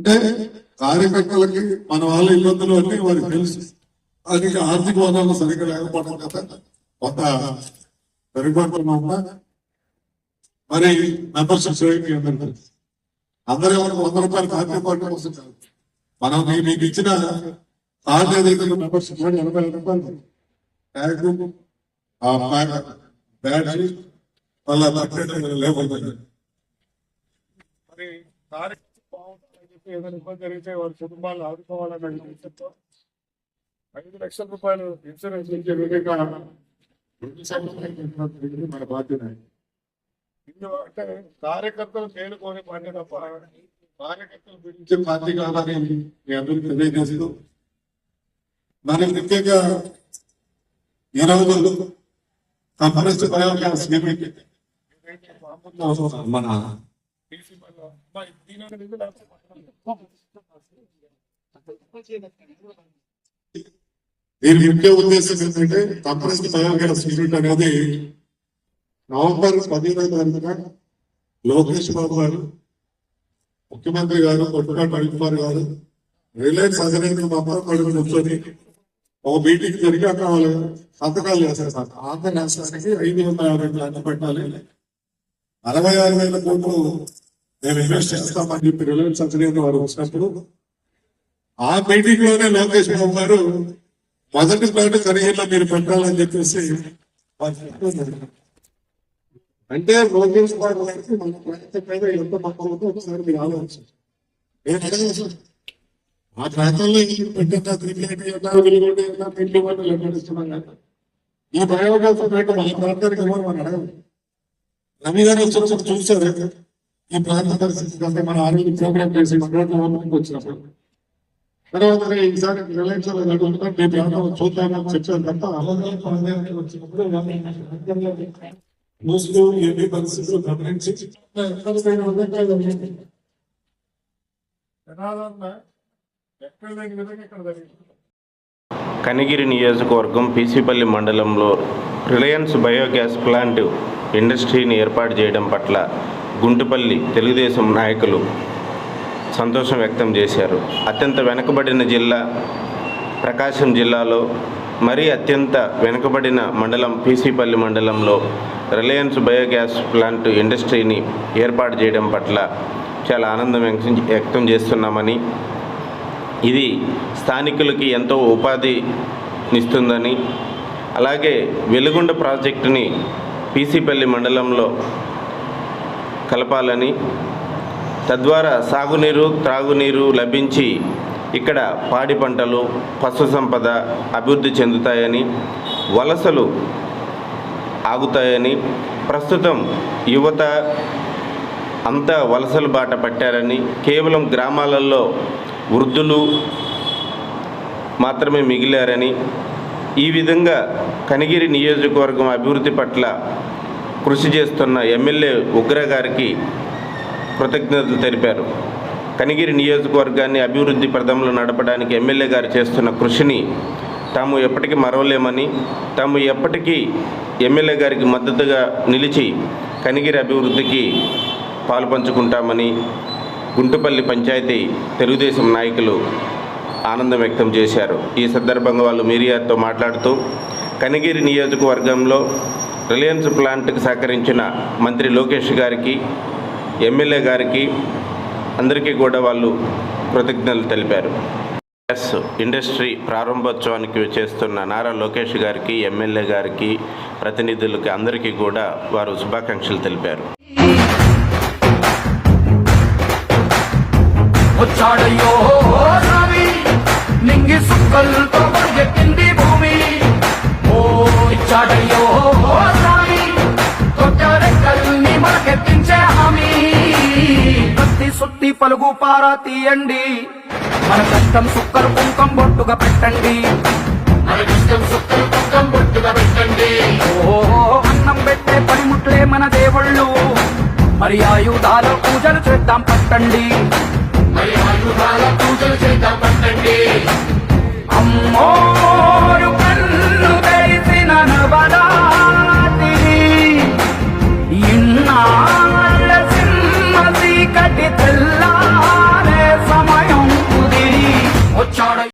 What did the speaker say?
అంటే కార్యకర్తలకి మన వాళ్ళ ఇబ్బందులు అన్ని వారికి తెలుసు. అది ఆర్థిక వనరులు సరిగ్గా లేకపోవడం కదా కొంత సరిపడుతున్నా ఉందా? మరి మెంబర్షిప్ చేయండి అందరికీ అందరూ ఎవరికి వంద రూపాయలు కార్తీక పార్టీ కోసం కాదు. మనం మీకు ఇచ్చిన కార్డు ఏదైతే మెంబర్షిప్ ఎనభై రూపాయలు. ట్యాగ్ ప్యాక్ బ్యాటరీ వాళ్ళ బడ్జెట్ లేకపోతే మరి కార్యక్రమం ఏదైనా ఇబ్బంది జరిగితే వారి కుటుంబాలను ఆదుకోవాలనే ఉద్దేశంతో ఐదు లక్షల రూపాయలు ఇన్సూరెన్స్ ఇచ్చే విధంగా మన బాధ్యత. ఇందులో అంటే కార్యకర్తలు తేలుకోని పార్టీ తప్ప కార్యకర్తలు పిలిచే పార్టీ కాదని మీ అందరికీ తెలియజేస్తూ మరి ముఖ్యంగా ఈ రోజు మన దీని ముఖ్య ఉద్దేశం ఏంటంటే కంప్రెస్డ్ తయారు స్పిరిట్ అనేది నవంబర్ పదిహేనవ తారీఖున లోకేష్ బాబు గారు ముఖ్యమంత్రి గారు కొట్టుకాటి రవికుమార్ గారు రిలయన్స్ అధినేతలు మొత్తం కడుపు కూర్చొని ఒక మీటింగ్ జరిగి అక్కడ వాళ్ళు సంతకాలు చేశారు సార్. ఆంధ్ర రాష్ట్రానికి ఐదు వందల యాభై ప్లాన్లు పెట్టాలి. అరవై ఆరు వేల కోట్లు మేము ఇన్వెస్ట్ చేస్తామని చెప్పి రిలయన్స్ అధినేత వారు వచ్చినప్పుడు ఆ మీటింగ్లోనే లోకేష్ బాబు గారు మొదటి ప్లాట్ కరిగిలో మీరు పెట్టాలని చెప్పేసి. అంటే లోకేష్ బాబు గారికి మన ప్రాంతం ఎంత ఒకసారి మీరు నేను. ఆ ప్రాంతంలో పెట్టిన క్రికెట్ ఎలా వెలుగుంటే ఎలా పెళ్ళి వాళ్ళు కదా. ఈ ప్రయోగాలతో పెట్టి మన ప్రాంతానికి ఎవరు మనం అడగదు రవి గారు వచ్చినప్పుడు చూశారు. ఈ ప్రాంత పరిస్థితి అంటే మన ఆరోగ్య ప్రోగ్రామ్ చేసి వచ్చినప్పుడు. తర్వాత ఈసారి రిలయన్స్ మీ ప్రాంతం చూద్దామని చెప్పారు తప్ప వచ్చినప్పుడు ఎన్ని పరిస్థితులు గమనించి కనిగిరి నియోజకవర్గం పీసీపల్లి మండలంలో రిలయన్స్ బయోగ్యాస్ ప్లాంట్ ఇండస్ట్రీని ఏర్పాటు చేయడం పట్ల గుంటుపల్లి తెలుగుదేశం నాయకులు సంతోషం వ్యక్తం చేశారు. అత్యంత వెనుకబడిన జిల్లా ప్రకాశం జిల్లాలో మరీ అత్యంత వెనుకబడిన మండలం పీసీపల్లి మండలంలో రిలయన్స్ బయోగ్యాస్ ప్లాంట్ ఇండస్ట్రీని ఏర్పాటు చేయడం పట్ల చాలా ఆనందం వ్యక్తం- వ్యక్తం చేస్తున్నామని ఇది స్థానికులకి ఎంతో ఉపాధినిస్తుందని అలాగే వెలుగుండ ప్రాజెక్టుని పీసీపల్లి మండలంలో కలపాలని తద్వారా సాగునీరు త్రాగునీరు లభించి ఇక్కడ పాడి పంటలు పశు సంపద అభివృద్ధి చెందుతాయని వలసలు ఆగుతాయని ప్రస్తుతం యువత అంతా వలసలు బాట పట్టారని కేవలం గ్రామాలలో వృద్ధులు మాత్రమే మిగిలారని ఈ విధంగా కనిగిరి నియోజకవర్గం అభివృద్ధి పట్ల కృషి చేస్తున్న ఎమ్మెల్యే ఉగ్ర గారికి కృతజ్ఞతలు తెలిపారు. కనిగిరి నియోజకవర్గాన్ని అభివృద్ధి ప్రదంలో నడపడానికి ఎమ్మెల్యే గారు చేస్తున్న కృషిని తాము ఎప్పటికీ మరవలేమని తాము ఎప్పటికీ ఎమ్మెల్యే గారికి మద్దతుగా నిలిచి కనిగిరి అభివృద్ధికి పాలుపంచుకుంటామని గుంటుపల్లి పంచాయతీ తెలుగుదేశం నాయకులు ఆనందం వ్యక్తం చేశారు. ఈ సందర్భంగా వాళ్ళు మీడియాతో మాట్లాడుతూ కనిగిరి నియోజకవర్గంలో రిలయన్స్ ప్లాంట్కి సహకరించిన మంత్రి లోకేష్ గారికి ఎమ్మెల్యే గారికి అందరికీ కూడా వాళ్ళు కృతజ్ఞతలు తెలిపారు. ఎస్ ఇండస్ట్రీ ప్రారంభోత్సవానికి చేస్తున్న నారా లోకేష్ గారికి ఎమ్మెల్యే గారికి ప్రతినిధులకి అందరికీ కూడా వారు శుభాకాంక్షలు తెలిపారు. వచ్చాడయ్యో స్వామి నింగి సుక్కలతో పరిగెత్తింది భూమి. ఓ ఇచ్చాడయ్యో పలుగు పారా తీయండి. మన కష్టం సుక్కలు కుంకం బొట్టుగా పెట్టండి. మన కష్టం సుక్కలు కుంకం బొట్టుగా పెట్టండి. ఓహో అన్నం పెట్టే పనిముట్లే మన దేవుళ్ళు. మరి ఆయుధాల పూజలు చేద్దాం పట్టండి. మరి ఆయుధాల పూజలు చేద్దాం పట్టండి. అమ్మోరు